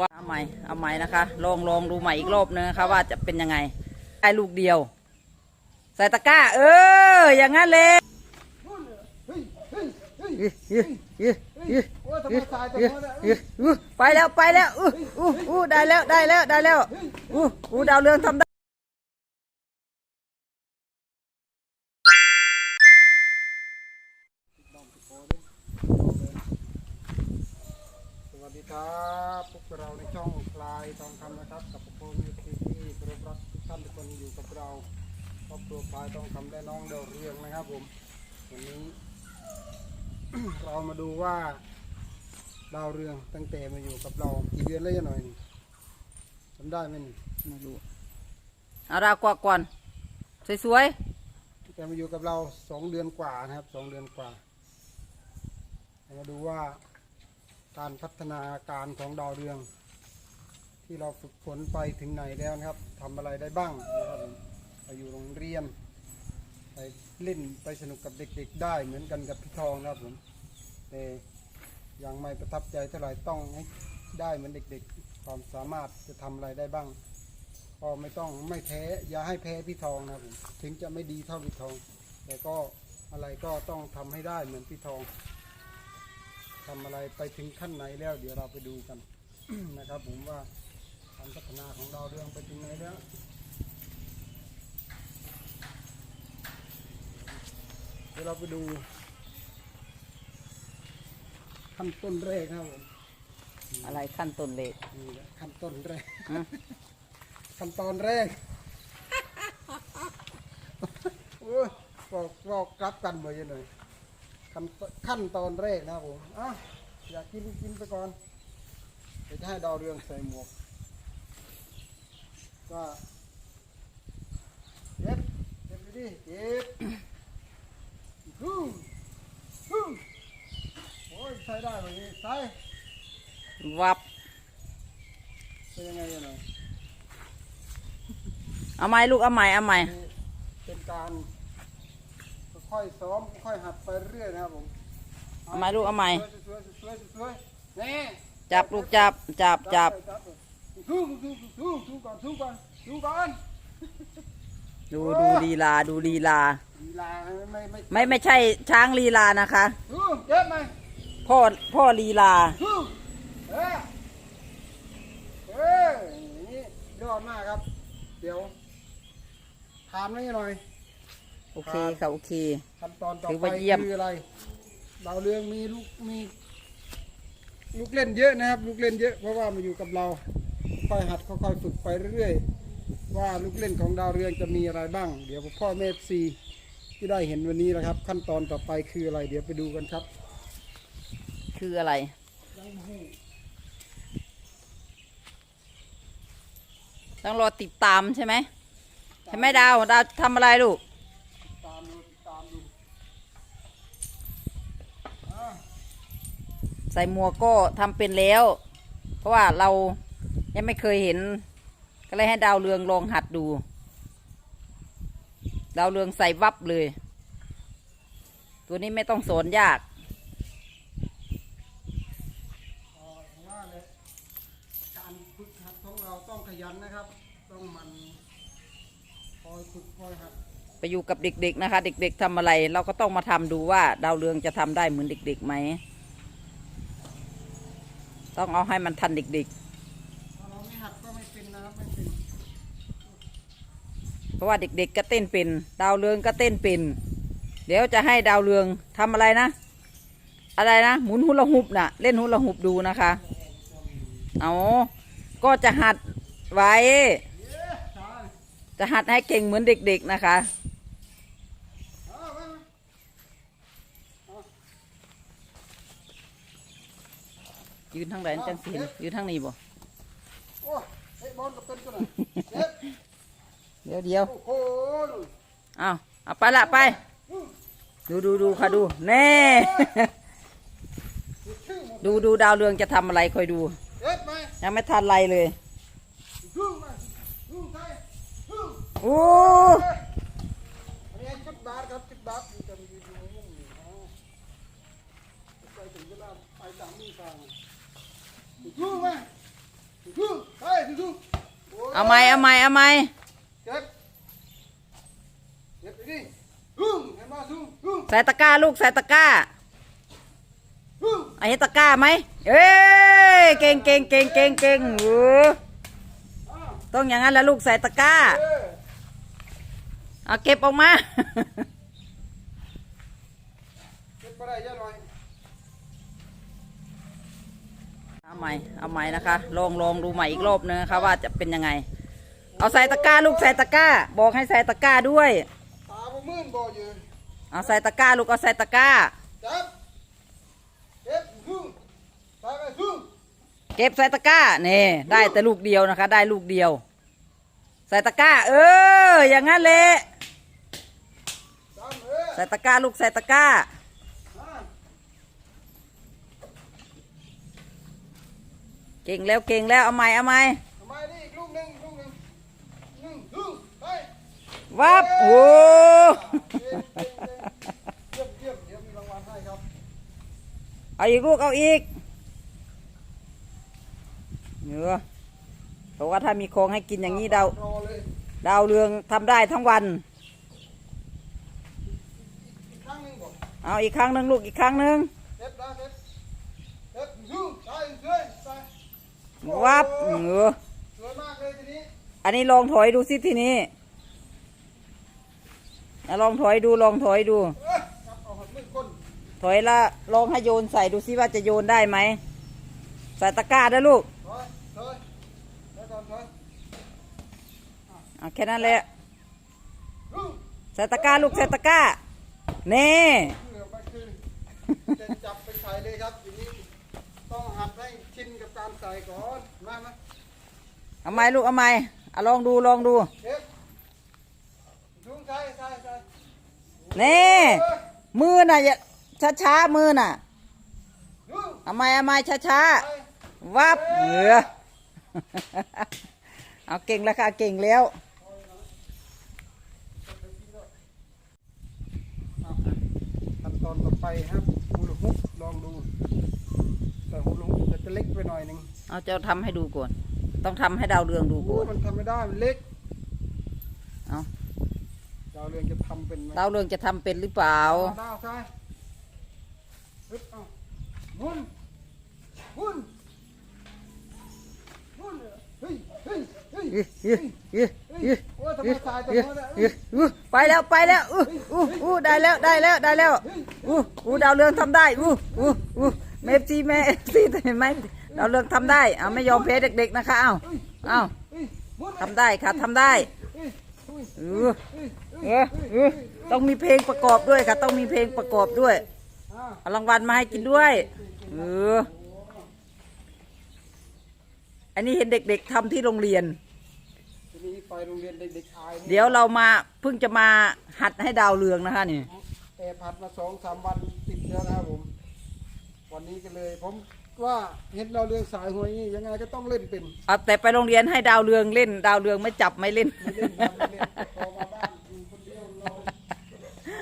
ว่าเอาใหม่เอาใหม่นะคะ ลองลองดูใหม่อีกรอบนึงนะคะว่าจะเป็นยังไงได้ลูกเดียว ใส่ตะกร้า เออ อย่างนั้นเลยไปแล้วไปแล้วอู้อู้ได้แล้วได้แล้วได้แล้วอู้อู้ดาวเรืองทำได้ ดีครับพวกเราในช่องพลายทองคำนะครับ กับพวกผมที่ที่เคารพรักทุกท่านทุกคนอยู่กับเราครอบครัวพลายทองคำและน้องเดาวเรืองนะครับผมวันนี้ เรามาดูว่าดาวเรืองตั้งแต่มาอยู่กับเรากี่เดือนแล้วยังหน่อยนี่จำได้ไหมนี่ไม่รู้เอาดาวกวักก่อนสวยแกมาอยู่กับเราสองเดือนกว่านะครับสองเดือนกว่าเรามาดูว่า การพัฒนาการของดาวเรือง ที่เราฝึกฝนไปถึงไหนแล้วนะครับทำอะไรได้บ้างนะครับผมไปอยู่โรงเรียน ไปเล่นไปสนุกกับเด็กๆ ได้เหมือนกันกับพี่ทองนะครับผมแต่ยังไม่ประทับใจเท่าไหร่ต้องให้ได้เหมือนเด็กๆ ความสามารถจะทำอะไรได้บ้างก็ไม่ต้องไม่แพ้อย่าให้แพ้พี่ทองนะครับผมถึงจะไม่ดีเท่าพี่ทอง แต่ก็อะไรก็ต้องทำให้ได้เหมือนพี่ทอง ทำอะไรไปถึงขั้นไหนแล้ว เดี๋ยวเราไปดูกันนะครับ ผมว่าการพัฒนาของดาวเรืองไปถึงไหนแล้วเดี๋ยวเราไปดูขั้นต้นแรกนะครับผมๆอะไรขั้นต้นเล็กนี่แหละขั้นต้นแรกฮะขั้นตอนแรกโอ้ยบอกบอกกลับกันหมดเลย ขั้นตขั้นตอนแรกนะครับผมอะอยากกินกินไปก่อนเดี๋ยวจะให้ดาวเรืองใส่หมวกก็เก็บเก็บไปดิเก็บฮู้ฮู้โอ้ยใช้ได้ไหมนี่ใช้วับเป็นยังไงเนี่ยหน่อยเอาใหม่ลูกเอาใหม่เอาใหม่นี่เป็นการ ค่อยๆซ้อมค่อยๆหัดไปเรื่อยนะครับผมเอาใหม่ลูกเอาใหม่สวยๆสวยๆสวยๆนี่จับลูกจับจับจับเลยสู้สู้สู้สู้ก่อนสู้ก่อนสู้ก่อนดูดูลีลาดูลีลาลีลาไม่ไม่ไม่ไม่ใช่ช้างลีลานะคะสู้เจ็บไหมพ่อพ่อลีลาสู้เออเอออย่างนี้ยอดมากครับ เดี๋ยวถามนิดหน่อย โอเคค่ะโอเค ขั้นตอนต่อถือไปว่าเยี่ยม คืออะไรดาวเรืองมีลูกมีลูกเล่นเยอะนะครับ ลูกเล่นเยอะเพราะว่ามาอยู่กับเราค่อยหัดค่อยๆฝึกไปเรื่อยๆว่าลูกเล่นของดาวเรืองจะมีอะไรบ้าง เดี๋ยวพ่อแม่ซีที่ได้เห็นวันนี้นะครับ ขั้นตอนต่อไปคืออะไร เดี๋ยวไปดูกันครับ คืออะไร ต้องรอติดตามใช่ไหมใช่ไหมดาวดาวทำอะไรลูก ตามดูตามดูอ่า ใส่หมวกก็ทำเป็นแล้ว เพราะว่าเรายังไม่เคยเห็น ก็เลยให้ดาวเรืองลองหัดดู ดาวเรืองใส่วับเลย ตัวนี้ไม่ต้องสอนยากว่าเลยการฝึกหัดของเราต้องขยันนะครับ ต้องมันคอยฝึกคอยหัด ไปอยู่กับเด็กๆนะคะ เด็กๆทำอะไร เราก็ต้องมาทำดูว่า ดาวเรืองจะทำได้เหมือนเด็กๆไหมต้องเอาให้มันทันเด็กๆเพราะว่าเด็กๆก็เต้นเป็น ดาวเรืองก็เต้นเป็น เดี๋ยวจะให้ดาวเรืองทำอะไรนะ อะไรนะหมุนฮุลาฮุปน่ะ เล่นฮุลาฮุปดูนะคะเอาก็จะหัดไว้ จะหัดให้เก่งเหมือนเด็กๆนะคะ เอาไปมา ยืนทางไหนจังสิเห็นยืนทางนี้บ่โอ้ยเฮ้ยบอลกับเป็นตัวไหนเจ็บเดี๋ยวเดี๋ยวโอ้โหเอาเอาไปละไป ดูดูดูค่ะดู แน่ชื่อหมดดูดูดาวเรืองจะทำอะไรคอยดูเจ็บไหมยังไม่ทันไรเลยชื่อมาชื่อใครชื่อโอ้อันนี้จุดบาทครับจุดบาทอยู่จะมีอยู่ สู้ไหมสู้ไปสู้เอาไหมเอาไหมเอาไหมเจ็บเจ็บไปดิสู้เห็นมาสู้สู้ใส่ตะกร้าลูกใส่ตะกร้าสู้ไอ้เตะกร้าไหมเอ้ยเก่งเก่งเก่งเก่งเก่งต้องอย่างนั้นแล้วลูกใส่ตะกร้า เอาเก็บออกมา เอาใหม่เอาใหม่นะคะ ลองลองดูใหม่อีกรอบนึงนะคะว่าจะเป็นยังไง เอาใส่ตะกร้าลูกใส่ตะกร้า บอกให้ใส่ตะกร้าด้วย ตาบ่มื่นบ่อยู่เอาใส่ตะกร้าลูกเอาใส่ตะกร้า จับเก็บฮึ่งใส่ไปฮึ่งเก็บใส่ตะกร้านี่ได้แต่ลูกเดียวนะคะ ได้ลูกเดียว ใส่ตะกร้า เออ อย่างนั้นแหละจำเออใส่ตะกร้าลูกใส่ตะกร้าอ่า เก่งแล้วเก่งแล้วเอาใหม่เอาใหม่ทำไมนี่อีกลูกหนึ่งลูกหนึ่งหนึ่งฮึ่งไปวับโอ้เก่งเก่งเก่งเยี่ยมเยี่ยมเดี๋ยวมีรางวัลให้ครับเอาอีกลูกเอาอีกเนื้อเพราะว่าถ้ามีของให้กินอย่างนี้ดาวรอเลยดาวเรืองทำได้ทั้งวัน อีกครั้งหนึ่งบอกเอาอีกครั้งหนึ่งลูกอีกครั้งหนึ่ง เด็ดนะเด็ดเด็ดฮึ่งใส่เสื้อใส่ วับเออสวยมากเลยทีนี้อันนี้ลองถอยดูสิทีนี้อ่ลองถอยดูลองถอยดู เอ้ยครับเอาหัดมือก้นถอยละลองให้โยนใส่ดูสิว่าจะโยนได้ไหมใส่ตะกร้าด้วยลูกถอยถอยแล้วก่อนถอยเอาแค่นั้นแหละใส่ตะกร้าลูกใส่ตะกร้าเน่ เพื่อไปคือจะจับไปใส่เลยครับที ต้องหัดให้ชินกับการใส่ก่อนมามาเอาไม้ลูกเอาไม้เอาลองดูลองดูเด็ดฮึ่งใส่ใส่ใส่เน่มือน่ะอย่าช้าช้าๆมือน่ะฮึ่งเอาไม้เอาไม้ช้าช้าใส่ๆวับเออเอาเก่งแล้วค่ะเก่งแล้ว เอาขั้นตอนต่อไปครับฮูลาฮุปลองดู แต่ฮูลาฮุป จะเล็กไปหน่อยหนึ่งเอาเจ้าทำให้ดูก่อน ต้องทำให้ดาวเรืองดูโอ้ก่อนมันทำไม่ได้มันเล็กเอาดาวเรืองจะทำเป็นไหมดาวเรืองจะทำเป็นหรือเปล่าเอาดาวใช่ฮึบเอาหมุนหมุนหมุนเฮ้ยเฮ้ยเฮ้ยอื้ออื้ออื้อเฮ้ยอื้อโอ้ยทำไมสายจังอื้อวะเนี่ยอื้ออื้อไปแล้วไปแล้วอู้อู้อู้ได้แล้วได้แล้วได้แล้วอู้อู้ดาวเรืองทำได้อู้อู้อู้ เมฟซีแม่ซีเห็นไหมดาวเรืองทำได้เอาไม่ยอมแพ้เด็กๆนะคะเอาเอาเฮ้ยหมุนทำได้ค่ะทำได้เฮ้ยเฮ้ยเออเฮ้ยเออเออต้องมีเพลงประกอบด้วยค่ะ ต้องมีเพลงประกอบด้วยอ่าเอารางวัลมาให้กินด้วยเอออันนี้เห็นเด็กๆทำที่โรงเรียนทีนี้ไปโรงเรียนเด็กๆอายนี่เดี๋ยวเรามาเพิ่งจะมาหัดให้ดาวเรืองนะคะนี่แอบผัดมาสองสามวันติดแล้วนะครับผม วันนี้ก็เลย ผมว่าเห็นเราเรืองสายหวยนี่ยังไงก็ต้องเล่นเป็นเอาแต่ไปโรงเรียนให้ดาวเรืองเล่น ดาวเรืองไม่จับไม่เล่น ไม่เล่นครับไม่เล่นพอมาบ้านอยู่คนเดียวเรา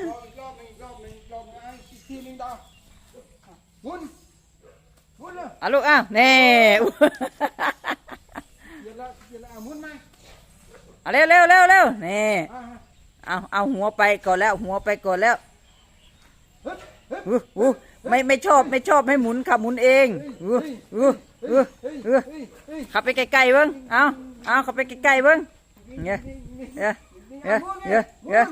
รออีกรอบหนึ่งอีกรอบหนึ่งอีกรอบหนึ่งไอ้อีกทีหนึ่งดาวอะหมุนหมุนเลย เอาลูกอ้าวแน่เดี๋ยวละเดี๋ยวละอะหมุนไหมเอาเร็วเร็วเร็วเร็วแน่อะเอาเอาหัวไปก่อนแล้ว หัวไปก่อนแล้วฮึบฮึบ อู้อู้ไม่ไม่ชอบไม่ชอบให้หมุนค่ะหมุนเองอู้อู้อู้อู้ขับไปไกลๆเบิ้งเอาเอาขับไปไกลๆเบิ้งเนี่ยเนี่ยเนี่ยเนี่ยเนี่ย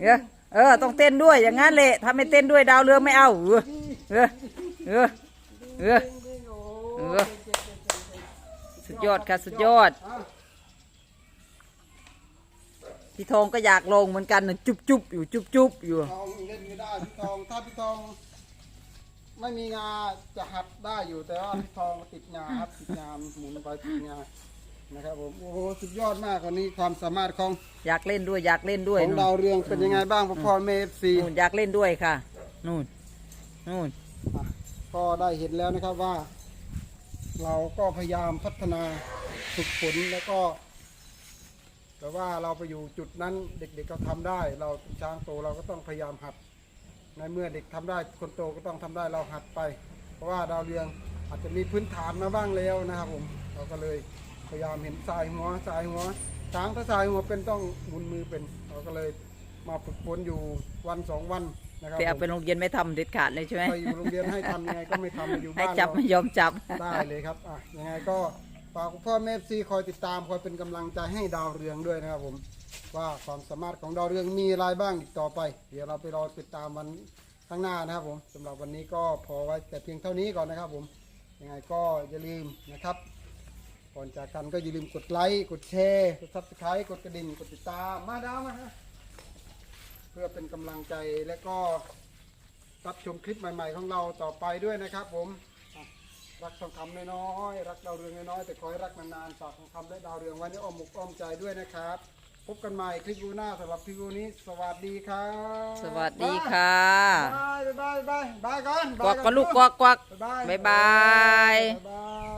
เนี่ยเออต้องเต้นด้วยอย่างงั้นแหละถ้าไม่เต้นด้วยดาวเรืองไม่เอาเออเออเออเออโอ้เออสุดยอดค่ะสุดยอด พี่ทองก็อยากลงเหมือนกันน่ะจุบจุบอยู่จุบจุบอยู่ ทองเล่นไม่ได้พี่ทองถ้าพี่ทอง ไม่มีงาจะหัดได้อยู่แต่ว่าพี่ทองติดงาครับติดงาหมุนไปติดงานะครับผมโอ้โหสุดยอดมากวันนี้ความสามารถของอยากเล่นด้วยอยากเล่นด้วยของนู่นดาวเรืองเป็นยังไงบ้างพ่อพ่อเมฟซีนู่นอยากเล่นด้วยค่ะ นู่นนู่นก็ได้เห็นแล้วนะครับว่า เราก็พยายามพัฒนาฝึกฝนแล้วก็ แต่ว่าเราไปอยู่จุดนั้นเด็กๆก็ทำได้ เราเป็นช้างโตเราก็ต้องพยายามหัด ในเมื่อเด็กทำได้คนโตก็ต้องทำได้เราหัดไป เพราะว่าดาวเรืองอาจจะมีพื้นฐานมาบ้างแล้วนะครับผมเราก็เลยพยายามเห็นสายหัวสายหัวช้างถ้าสายหัวเป็นต้องหมุนมือเป็น เราก็เลยมาฝึกฝนอยู่วันสองวันนะครับแต่เอาผมไปโรงเรียนไม่ทำเด็ดขาดเลยใช่ไหมไปอยู่โรงเรียนให้ทำยังไงก็ไม่ทำอยู่ให้บ้านจับเรา ไม่ยอมจับ ได้เลยครับ อะ ยังไงก็ ฝากพ่อแม่ซีคอยติดตามคอยเป็นกำลังใจให้ดาวเรืองด้วยนะครับผม ว่าความสามารถของดาวเรืองมีอะไรบ้างอีกต่อไป เดี๋ยวเราไปรอติดตามวันข้างหน้านะครับผมสำหรับวันนี้ก็พอไว้แต่เพียงเท่านี้ก่อนนะครับผมยังไงก็อย่าลืมนะครับก่อนจากกันก็อย่าลืมกดไลค์กดแชร์กดซับสไครต์กดกระดิ่งกดติดตามมาดาวมาฮะเพื่อเป็นกำลังใจและก็รับชมคลิปใหม่ ๆ ของเราต่อไปด้วยนะครับผม รักทองคำน้อยๆรักดาวเรืองน้อยๆแต่ขอให้รักนานๆฝากทองคำและดาวเรืองไว้ในอ้อมอกอ้อมใจด้วยนะครับ พบกันใหม่คลิปวิวหน้าสำหรับคลิปวิวนี้ สวัสดีครับสวัสดีค่ะบายบายบายบายก่อนกวักก็ลูกกวักกวักบ๊ายบาย บ๊ายบาย